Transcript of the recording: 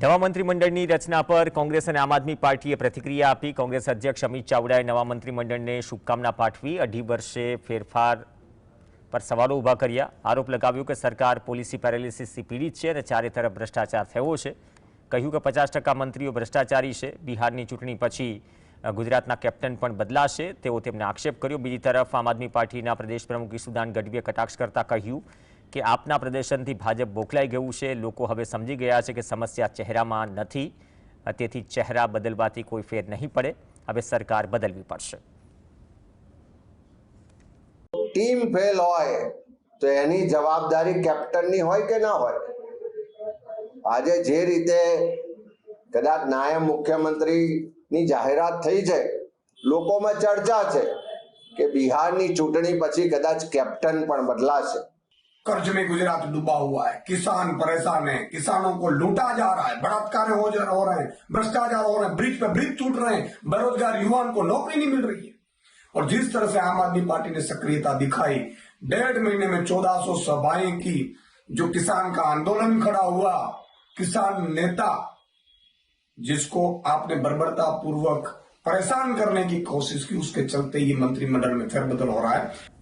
નવા મંત્રીમંડળની રચના પર કોંગ્રેસ અને આમ આદમી પાર્ટીએ પ્રતિક્રિયા આપી. કોંગ્રેસ અધ્યક્ષ અમિત ચાવડાએ નવા મંત્રીમંડળને શુભકામના પાઠવી. અઢી વર્ષે ફેરફાર પર સવાલો ઊભા કર્યા. આરોપ લગાવ્યો કે સરકાર પોલિસી પેરાલિસિસથી પીડિત છે અને ચારે તરફ ભ્રષ્ટાચાર થયો છે. કહ્યું કે પચાસ ટકા મંત્રીઓ ભ્રષ્ટાચારી છે. બિહારની ચૂંટણી પછી ગુજરાતના કેપ્ટન પણ બદલાશે. તેઓ તેમને આક્ષેપ કર્યો. બીજી તરફ આમ આદમી પાર્ટીના પ્રદેશ પ્રમુખ ઈસુદાન ગઢવીએ કટાક્ષ કરતા કહ્યું કે આપના પ્રદર્શનથી ભાજપ બોખલાઈ ગયું છે. લોકો હવે સમજી ગયા છે કે સમસ્યા ચહેરામાં નથી. તેથી ચહેરા બદલવાથી કોઈ ફેર નહીં પડે. હવે સરકાર બદલવી પડશે. ટીમ ફેલ હોય તો એની જવાબદારી કેપ્ટનની હોય કે ના હોય? આજે જે રીતે કદાચ નાયબ મુખ્યમંત્રીની જાહેરાત થઈ છે, લોકોમાં ચર્ચા છે કે બિહારની ચૂંટણી પછી કદાચ કેપ્ટન પણ બદલાશે. कर्ज में गुजरात डूबा हुआ है। किसान परेशान है। किसानों को लूटा जा रहा है। बलात्कार हो रहे हैं। भ्रष्टाचार हो रहे हैं। ब्रिज पे ब्रिज टूट रहे हैं। बेरोजगार युवाओं को नौकरी नहीं मिल रही है। और जिस तरह से आम आदमी पार्टी ने सक्रियता दिखाई, डेढ़ महीने में चौदह सौ सभाएँ की, जो किसान का आंदोलन खड़ा हुआ, किसान नेता, जिसको आपने बर्बरता पूर्वक परेशान करने की कोशिश की, उसके चलते ये मंत्रिमंडल में फेरबदल हो रहा है।